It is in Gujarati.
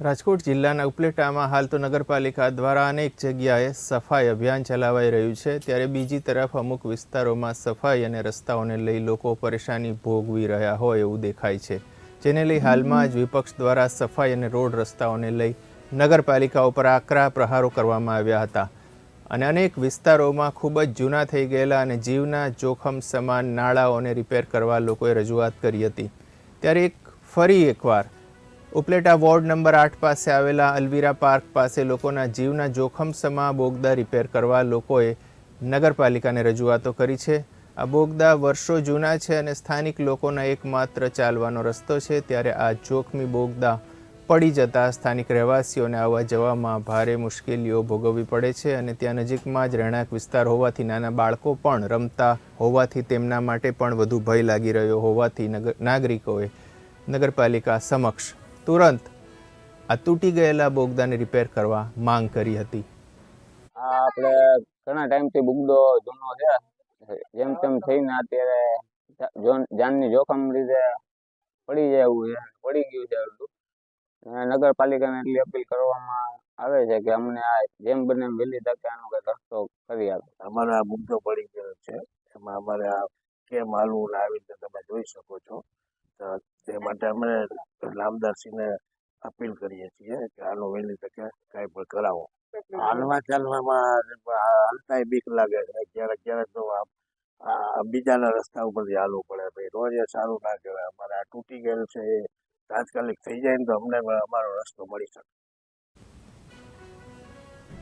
રાજકોટ જિલ્લાના ઉપલેટામાં હાલ તો નગરપાલિકા દ્વારા અનેક જગ્યાએ સફાઈ અભિયાન ચલાવાઈ રહ્યું છે. ત્યારે બીજી તરફ અમુક વિસ્તારોમાં સફાઈ અને રસ્તાઓને લઈ લોકો પરેશાની ભોગવી રહ્યા હોય એવું દેખાય છે. જેને લઈ હાલમાં જ વિપક્ષ દ્વારા સફાઈ અને રોડ રસ્તાઓને લઈ નગરપાલિકા ઉપર આકરા પ્રહારો કરવામાં આવ્યા હતા. અને અનેક વિસ્તારોમાં ખૂબ જ જૂના થઈ ગયેલા અને જીવના જોખમ સમાન નાળાઓને રિપેર કરવા લોકોએ રજૂઆત કરી હતી. ત્યારે એક ફરી એકવાર ઉપલેટા વોર્ડ નંબર આઠ પાસે આવેલા અલવીરા પાર્ક પાસે લોકોના જીવના જોખમ સમા બોગદા રિપેર કરવા લોકોએ નગરપાલિકાને રજૂઆતો કરી છે. આ બોગદા વર્ષો જૂના છે અને સ્થાનિક લોકોના એકમાત્ર ચાલવાનો રસ્તો છે. ત્યારે આ જોખમી બોગદા પડી જતા સ્થાનિક રહેવાસીઓને આવવા જવામાં ભારે મુશ્કેલીઓ ભોગવવી પડે છે અને ત્યાં નજીકમાં જ રહેણાંક વિસ્તાર હોવાથી નાના બાળકો પણ રમતા હોવાથી તેમના માટે પણ વધુ ભય લાગી રહ્યો હોવાથી નગર નાગરિકોએ નગરપાલિકા સમક્ષ તુરંત આ તૂટી ગયેલા બોગદાને રિપેર કરવા માંગ કરી હતી. આ આપણે ઘણા ટાઈમથી બુગડો જૂનો છે. જેમ તેમ થઈને અત્યારે જાનની જોખમ લીધે પડી જાય એવું છે પડી ગયું છે અડધું. નગરપાલિકાને એટલી અપીલ કરવામાં આવે છે કે અમને આ જેમ બને એમ વહેલી તકે આનો કંઈક રસ્તો કરી આપે. અમારે આ મુદ્દો પડી ગયો છે. એમાં અમારે આ કેમ હાલવું આવી રીતે તમે જોઈ શકો છો. તો તે માટે અમે નામદારશ્રીને અપીલ કરીએ છીએ કે આનો વહેલી તકે કાંઈ પણ કરાવો. હાલવા ચાલવામાં હાલતાય બીક લાગે છે. ક્યારેક ક્યારેક તો બીજાના રસ્તા ઉપરથી હાલવું પડે ભાઈ રોજ એ સારું ના કહેવાય. અમારે આ તૂટી ગયેલું છે એ તાત્કાલિક થઈ જાય ને તો અમને અમારો રસ્તો મળી શકે.